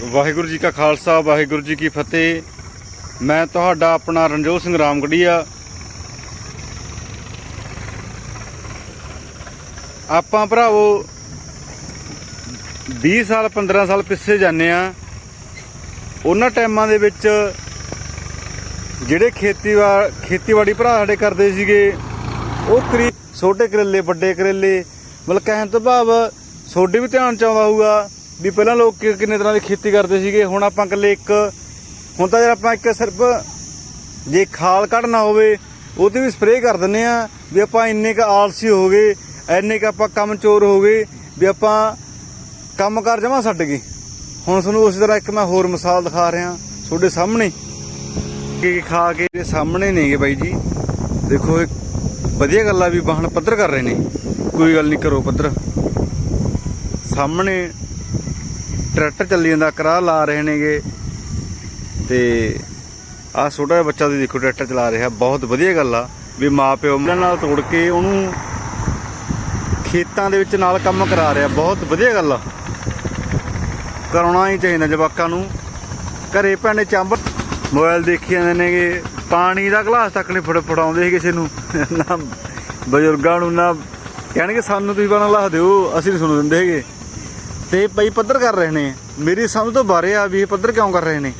ਵਾਹਿਗੁਰੂ ਜੀ ਕਾ ਖਾਲਸਾ, ਵਾਹਿਗੁਰੂ ਜੀ ਕੀ ਫਤਿਹ। ਮੈਂ ਤੁਹਾਡਾ ਆਪਣਾ ਰਣਜੋਤ ਸਿੰਘ ਰਾਮਗੜੀਆ। ਆਪਾਂ ਭਰਾਵੋ 20 ਸਾਲ 15 ਸਾਲ ਪਿੱਛੇ ਜਾਂਦੇ ਆ ਉਹਨਾਂ ਟਾਈਮਾਂ ਦੇ ਵਿੱਚ ਜਿਹੜੇ ਖੇਤੀਬਾੜੀ ਖੇਤੀਬਾੜੀ ਭਰਾ ਸਾਡੇ ਕਰਦੇ ਸੀਗੇ, ਉਹ ਕਰੀ ਛੋਟੇ ਕਰੇਲੇ, ਵੱਡੇ ਕਰੇਲੇ। ਮਤਲਬ ਕਹਿਣ ਤੋਂ ਭਾਵ ਤੁਹਾਡੇ ਵੀ ਧਿਆਨ ਚ ਆਉਂਦਾ ਹੋਊਗਾ। ਵੀ ਪਹਿਲਾਂ ਲੋਕ ਕਿ- ਕਿੰਨੇ ਤਰ੍ਹਾਂ ਦੀ ਖੇਤੀ ਕਰਦੇ ਸੀਗੇ, ਹੁਣ ਆਪਾਂ ਇਕੱਲੇ ਇੱਕ ਹੁਣ ਤਾਂ ਜੇ ਆਪਾਂ ਇੱਕ ਸਿਰਫ ਜੇ ਖਾਲ ਕੱਢਣਾ ਹੋਵੇ, ਉਹ ਤੇ ਵੀ ਸਪਰੇਅ ਕਰ ਦਿੰਨੇ ਆ ਵੀ ਆਪਾਂ ਇੰਨੇ ਕ ਆਲਸੀ ਹੋ ਗਏ, ਇੰਨੇ ਕ ਆਪਾਂ ਕੰਮ ਚੋਰ ਹੋ ਗਏ, ਵੀ ਆਪਾਂ ਕੰਮ ਕਰ ਜਮਾ ਛੱਡ ਗਏ। ਹੁਣ ਤੁਹਾਨੂੰ ਉਸੇ ਤਰ੍ਹਾਂ ਇੱਕ ਮੈਂ ਹੋਰ ਮਿਸਾਲ ਦਿਖਾ ਰਿਹਾ, ਤੁਹਾਡੇ ਸਾਹਮਣੇ। ਕਿ ਖਾ ਕੇ ਦੇ ਸਾਹਮਣੇ ਨੇਗੇ ਬਾਈ ਜੀ। ਦੇਖੋ, ਇਹ ਵਧੀਆ ਗੱਲ ਆ ਵੀ ਵਾਹਣ ਪੱਧਰ ਕਰ ਰਹੇ ਨੇ। ਕੋਈ ਗੱਲ ਨਹੀਂ ਕਰੋ ਪੱਧਰ। ਸਾਹਮਣੇ ਟਰੈਕਟਰ ਚੱਲੀ ਜਾਂਦਾ ਕਰਾ ਲਾ ਰਹੇ ਨੇਗੇ। ਤੇ ਆਹ ਛੋਟਾ ਜਿਹਾ ਬੱਚਾ ਤੁਸੀਂ ਦੇਖੋ, ਟਰੈਕਟਰ ਚਲਾ ਰਿਹਾ, ਬਹੁਤ ਵਧੀਆ ਗੱਲ ਆ, ਵੀ ਮਾਂ ਪਿਓ ਨਾਲ ਤੋੜ ਕੇ ਉਹਨੂੰ ਖੇਤਾਂ ਦੇ ਵਿੱਚ ਨਾਲ ਕੰਮ ਕਰਾ ਰਿਹਾ, ਬਹੁਤ ਵਧੀਆ ਗੱਲ ਆ। ਕਰਾਉਣਾ ਹੀ ਚਾਹੀਦਾ ਜਵਾਕਾਂ ਨੂੰ। ਘਰੇ ਭੈਣੇ ਚੰਬ ਮੋਬਾਈਲ ਦੇਖੀ ਜਾਂਦੇ ਨੇਗੇ, ਪਾਣੀ ਦਾ ਗਲਾਸ ਤੱਕ ਨਹੀਂ ਫੜ, ਫੜਾਉਂਦੇ ਸੀ ਕਿਸੇ ਨੂੰ। ਨਾ ਬਜ਼ੁਰਗਾਂ ਨੂੰ, ਨਾ ਕਹਿਣਗੇ ਸਾਨੂੰ ਤੁਸੀਂ ਬਣਾ ਲਾ ਦਿਓ, ਅਸੀਂ ਨਹੀਂ ਸੁਣ ਦਿੰਦੇ ਹੈਗੇ। ਤੇ ਪਈ ਪੱਧਰ ਕਰ ਰਹੇ ਨੇ। ਮੇਰੀ ਸਮਝ ਤੋਂ ਬਾਹਰ ਆ ਵੀ ਇਹ ਪੱਧਰ ਕਿਉਂ ਕਰ ਰਹੇ ਨੇ।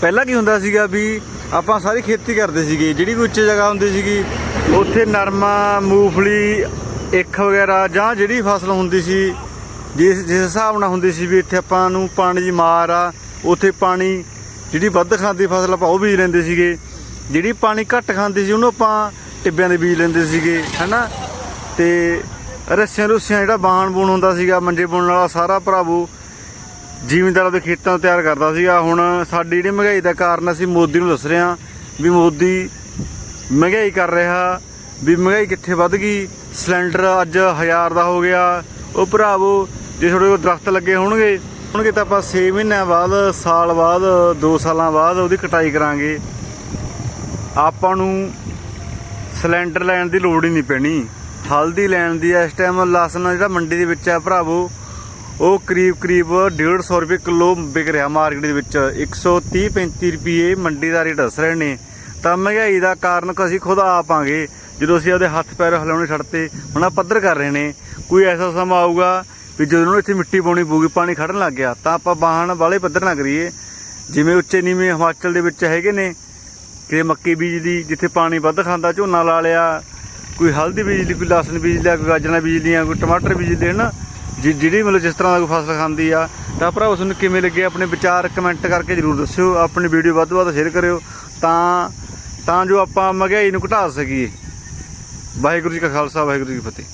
ਪਹਿਲਾਂ ਕੀ ਹੁੰਦਾ ਸੀਗਾ ਵੀ ਆਪਾਂ ਸਾਰੀ ਖੇਤੀ ਕਰਦੇ ਸੀਗੇ, ਜਿਹੜੀ ਵੀ ਉੱਚੀ ਜਗ੍ਹਾ ਹੁੰਦੀ ਸੀਗੀ, ਉੱਥੇ ਨਰਮਾ, ਮੂੰਗਫਲੀ, ਇੱਖ ਵਗੈਰਾ ਜਾਂ ਜਿਹੜੀ ਫਸਲ ਹੁੰਦੀ ਸੀ, ਜਿਸ ਜਿਸ ਹਿਸਾਬ ਨਾਲ ਹੁੰਦੀ ਸੀ ਵੀ ਇੱਥੇ ਆਪਾਂ ਨੂੰ ਪਾਣੀ ਦੀ ਮਾਰ ਆ, ਉੱਥੇ ਪਾਣੀ ਜਿਹੜੀ ਵੱਧ ਖਾਂਦੀ ਫਸਲ ਆਪਾਂ ਉਹ ਬੀਜ ਲੈਂਦੇ ਸੀਗੇ। ਜਿਹੜੀ ਪਾਣੀ ਘੱਟ ਖਾਂਦੀ ਸੀ ਉਹਨੂੰ ਆਪਾਂ ਟਿੱਬਿਆਂ ਦੇ ਬੀਜ ਲੈਂਦੇ ਸੀਗੇ, ਹੈਨਾ? ਤੇ ਰੱਸਿਆਂ ਰੁੱਸਿਆਂ ਜਿਹੜਾ ਬਾਹਣ ਬੂਣ ਹੁੰਦਾ ਸੀਗਾ, ਮੰਜੇ ਬੁਣਨ ਵਾਲਾ ਸਾਰਾ ਭਰਾਵੋ ਜ਼ਿਮੀਂਦਾਰਾਂ ਦੇ ਖੇਤਾਂ ਨੂੰ ਤਿਆਰ ਕਰਦਾ ਸੀਗਾ। ਹੁਣ ਸਾਡੀ ਜਿਹੜੀ ਮਹਿੰਗਾਈ ਦਾ ਕਾਰਨ ਅਸੀਂ ਮੋਦੀ ਨੂੰ ਦੱਸ ਰਹੇ ਹਾਂ ਵੀ ਮੋਦੀ ਮਹਿੰਗਾਈ ਕਰ ਰਿਹਾ, ਵੀ ਮਹਿੰਗਾਈ ਕਿੱਥੇ ਵੱਧ ਗਈ। ਸਿਲੰਡਰ ਅੱਜ 1000 ਦਾ ਹੋ ਗਿਆ। ਉਹ ਭਰਾਵੋ, ਜੇ ਤੁਹਾਡੇ ਕੋਲ ਦਰਖਤ ਲੱਗੇ ਹੋਣਗੇ ਹੋਣਗੇ ਤਾਂ ਆਪਾਂ 6 ਮਹੀਨਿਆਂ ਬਾਅਦ, ਸਾਲ ਬਾਅਦ 2 ਸਾਲਾਂ ਬਾਅਦ ਉਹਦੀ ਕਟਾਈ ਕਰਾਂਗੇ। ਆਪਾਂ ਨੂੰ ਸਿਲੰਡਰ ਲੈਣ ਦੀ ਲੋੜ ਹੀ ਨਹੀਂ ਪੈਣੀ। ਹਲਦੀ ਲੈਣ ਦੀ ਇਸ ਟਾਈਮ ਲਸਣ ਜਿਹੜਾ ਮੰਡੀ ਦੇ ਵਿੱਚ ਹੈ ਭਰਾਵੋ, ਉਹ ਕਰੀਬ ਕਰੀਬ 150 ਰੁਪਏ ਕਿਲੋ ਵਿਕ ਰਿਹਾ ਮਾਰਕੀਟ ਦੇ ਵਿੱਚ। 130 35 ਰੁਪਏ ਮੰਡੀ ਦਾ ਰੇਟ ਦੱਸ ਰਹੇ ਨੇ। ਤਾਂ ਮਹਿੰਗਾਈ ਦਾ ਕਾਰਨ ਕ ਅਸੀਂ ਖੁਦ ਆਪਾਂਗੇ ਜਦੋਂ ਅਸੀਂ ਆਪਦੇ ਹੱਥ ਪੈਰ ਹਿਲਾਉਣੇ ਛੱਡਤੇ, ਹੁਣ ਆਹ ਪੱਧਰ ਕਰ ਰਹੇ ਨੇ। ਕੋਈ ਐਸਾ ਸਮਾਂ ਆਊਗਾ ਵੀ ਜਦੋਂ ਉਹਨੂੰ ਇੱਥੇ ਮਿੱਟੀ ਪਾਉਣੀ ਪਊਗੀ, ਪਾਣੀ ਖੜਨ ਲੱਗ ਗਿਆ, ਤਾਂ ਆਪਾਂ ਬਾਹਣ ਵਾਲੇ ਪੱਧਰ ਨਾ ਕਰੀਏ। ਜਿਵੇਂ ਉੱਚੇ ਨੀਵੇਂ ਹਿਮਾਚਲ ਦੇ ਵਿੱਚ ਹੈਗੇ ਨੇ ਕਿ ਮੱਕੀ ਬੀਜਦੀ, ਜਿੱਥੇ ਪਾਣੀ ਵੱਧ ਖਾਂਦਾ, ਝੋਨਾ ਲਾ ਲਿਆ ਕੋਈ ਹਲਦੀ ਬੀਜ ਲਈ ਕੋਈ ਲਸਣ ਬੀਜ ਲਿਆ ਕੋਈ ਗਾਜਰਾਂ ਬੀਜ ਲੀਆਂ ਕੋਈ ਟਮਾਟਰ ਬੀਜ ਲਏ ਨਾ ਜਿ- ਜਿਹੜੀ ਮਤਲਬ ਜਿਸ ਤਰ੍ਹਾਂ ਦਾ ਕੋਈ ਫਸਲ ਖਾਂਦੀ ਆ, ਤਾਂ ਭਰਾ ਉਸ ਨੂੰ ਕਿਵੇਂ ਲੱਗੇ? ਆਪਣੇ ਵਿਚਾਰ ਕਮੈਂਟ ਕਰਕੇ ਜਰੂਰ ਦੱਸਿਓ, ਆਪਣੀ ਵੀਡੀਓ ਵੱਧ ਤੋਂ ਵੱਧ ਸ਼ੇਅਰ ਕਰਿਓ, ਤਾਂ ਤਾਂ ਜੋ ਆਪਾਂ ਮਹਿੰਗਾਈ ਨੂੰ ਘਟਾ ਸਕੀਏ। ਵਾਹਿਗੁਰੂ ਜੀ ਕਾ ਖਾਲਸਾ, ਵਾਹਿਗੁਰੂ ਜੀ ਕੀ ਫਤਿਹ।